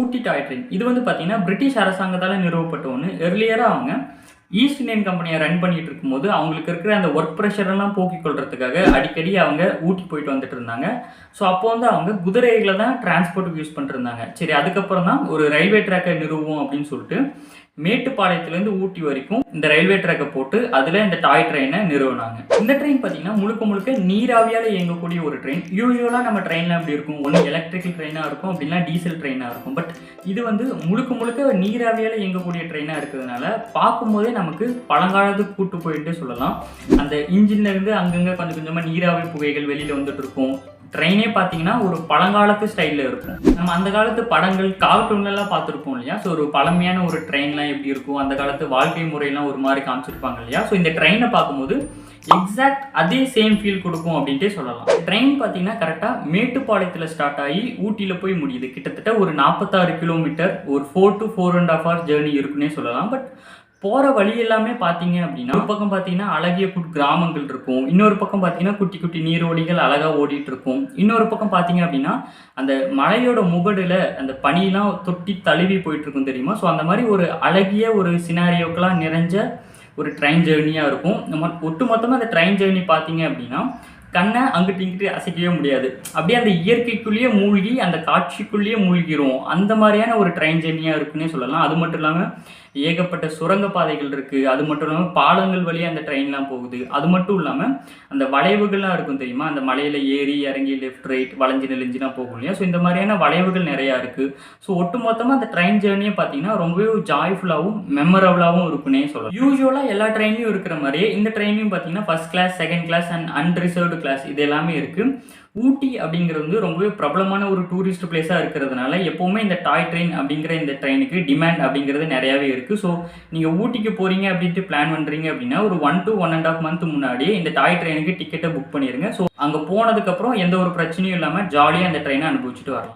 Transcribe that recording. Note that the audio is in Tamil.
ஊட்டி டாய் ட்ரெயின் இது வந்து பார்த்தீங்கன்னா பிரிட்டிஷ் அரசாங்கத்தால் நிறுவப்பட்ட ஒன்று எர்லியராக அவங்க ஈஸ்ட் இந்தியன் கம்பெனியை ரன் பண்ணிட்டு இருக்கும்போது அவங்களுக்கு இருக்கிற அந்த ஒர்க் ப்ரெஷரெல்லாம் போக்கிக் கொள்றதுக்காக அடிக்கடி அவங்க ஊட்டி போயிட்டு வந்துட்டு இருந்தாங்க. ஸோ அப்போ வந்து அவங்க குதிரைகளை தான் டிரான்ஸ்போர்ட்டுக்கு யூஸ் பண்ணிட்டு இருந்தாங்க. சரி அதுக்கப்புறம் தான் ஒரு ரயில்வே ட்ராக்கை நிறுவுவோம் அப்படின்னு சொல்லிட்டு மேட்டுப்பாளையத்துலேருந்து ஊட்டி வரைக்கும் இந்த ரயில்வே ட்ராக்கை போட்டு அதில் இந்த டாய் ட்ரெயினை நிறுவனாங்க. இந்த ட்ரெயின் பார்த்தீங்கன்னா முழுக்க முழுக்க நீராவியால் இயங்கக்கூடிய ஒரு ட்ரெயின் யூஸ்வலாக நம்ம ட்ரெயினில் எப்படி இருக்கும். ஒன்று எலக்ட்ரிக்கல் ட்ரெயினாக இருக்கும் அப்படின்னா டீசல் ட்ரெயினாக இருக்கும். பட் இது வந்து முழுக்க முழுக்க நீராவியால் இயங்கக்கூடிய ட்ரெயினாக இருக்கிறதுனால பார்க்கும்போதே நமக்கு பழங்காலத்துக்கு கூட்டு போயிட்டு சொல்லலாம். அந்த இன்ஜின்லேருந்து அங்கங்கே கொஞ்சம் கொஞ்சமாக நீராவி புகைகள் வெளியில் வந்துட்டு இருக்கும். ட்ரெயினே பார்த்தீங்கன்னா ஒரு பழங்காலத்து ஸ்டைலில் இருக்கும். நம்ம அந்த காலத்து படங்கள் கார்ட்டூன்லாம் பார்த்துருப்போம் இல்லையா? ஸோ ஒரு பழமையான ஒரு ட்ரெயின்லாம் எப்படி இருக்கும்? அந்த காலத்து வாழ்க்கை முறையெல்லாம் ஒரு மாதிரி காமிச்சிருப்பாங்க இல்லையா? ஸோ இந்த ட்ரெயினை பார்க்கும்போது எக்ஸாக்ட் அதே சேம் ஃபீல் கொடுக்கும் அப்படின்ட்டே சொல்லலாம். ட்ரெயின் பார்த்தீங்கன்னா கரெக்டாக மேட்டுப்பாளையத்தில் ஸ்டார்ட் ஆகி ஊட்டியில் போய் முடியுது. கிட்டத்தட்ட ஒரு நாற்பத்தாறு கிலோமீட்டர் ஒரு four to four and half hours journey இருக்குன்னே சொல்லலாம். பட் போகிற வழி எல்லாமே பார்த்தீங்க அப்படின்னா ஒரு பக்கம் பார்த்தீங்கன்னா அழகிய குட் கிராமங்கள் இருக்கும். இன்னொரு பக்கம் பார்த்தீங்கன்னா குட்டி குட்டி நீரோடிகள் அழகாக ஓடிட்டு இருக்கும். இன்னொரு பக்கம் பார்த்தீங்க அப்படின்னா அந்த மலையோட முகடில் அந்த பனியெலாம் தொட்டி தழுவி போயிட்டு இருக்கும் தெரியுமா? ஸோ அந்த மாதிரி ஒரு அழகிய ஒரு சினாரியோக்கெல்லாம் நிறைஞ்ச ஒரு ட்ரெயின் ஜேர்னியாக இருக்கும். நம்ம ஒட்டு மொத்தமாக அந்த ட்ரெயின் ஜேர்னி பார்த்தீங்க அப்படின்னா கண்ணை அங்கிட்டு இங்கிட்டு அசைக்கவே முடியாது. அப்படியே அந்த இயற்கைக்குள்ளேயே மூழ்கி அந்த காட்சிக்குள்ளேயே மூழ்கிரும் அந்த மாதிரியான ஒரு ட்ரெயின் ஜெர்னியாக இருக்குன்னே சொல்லலாம். அது மட்டும் இல்லாமல் ஏகப்பட்ட சுரங்க பாதைகள் இருக்குது அது மட்டும் இல்லாமல் பாலங்கள் வழியாக அந்த ட்ரெயின்லாம் போகுது. அது மட்டும் இல்லாமல் அந்த வளைவுகள்லாம் இருக்கும் தெரியுமா? அந்த மலையில் ஏறி இறங்கி லெஃப்ட் ரைட் வளைஞ்சு நெளிஞ்சுலாம் போகும் இல்லையா? ஸோ இந்த மாதிரியான வளைவுகள் நிறையா இருக்குது ஸோ ஒட்டு மொத்தமாக அந்த ட்ரெயின் ஜேர்னியை பார்த்தீங்கன்னா ரொம்பவே ஜாய்ஃபுல்லாகவும் மெமரபுளாகவும் இருக்குன்னே சொல்லலாம். யூஸ்வலாக எல்லா ட்ரெயின்லையும் இருக்கிற மாதிரியே இந்த ட்ரெயின்லையும் பார்த்தீங்கன்னா first class second class and unreserved class இது எல்லாமே இருக்குது ஊட்டி அப்படிங்கிறது வந்து ரொம்பவே பிரபலமான ஒரு டூரிஸ்ட் பிளேஸாக இருக்கிறதுனால எப்போவுமே இந்த டாய் ட்ரெயின் அப்படிங்கிற இந்த ட்ரெயினுக்கு டிமாண்ட் அப்படிங்கிறது நிறையாவே இருக்குது ஸோ நீங்கள் ஊட்டிக்கு போகிறீங்க அப்படின்ட்டு பிளான் பண்ணுறீங்க அப்படின்னா ஒரு one to one and half month முன்னாடியே இந்த டாய் ட்ரெயினுக்கு டிக்கெட்டை புக் பண்ணிடுங்க ஸோ அங்கே போனதுக்கப்புறம் எந்த ஒரு பிரச்சனையும் இல்லாமல் ஜாலியாக அந்த ட்ரெயினை அனுபவிச்சுட்டு வரலாம்.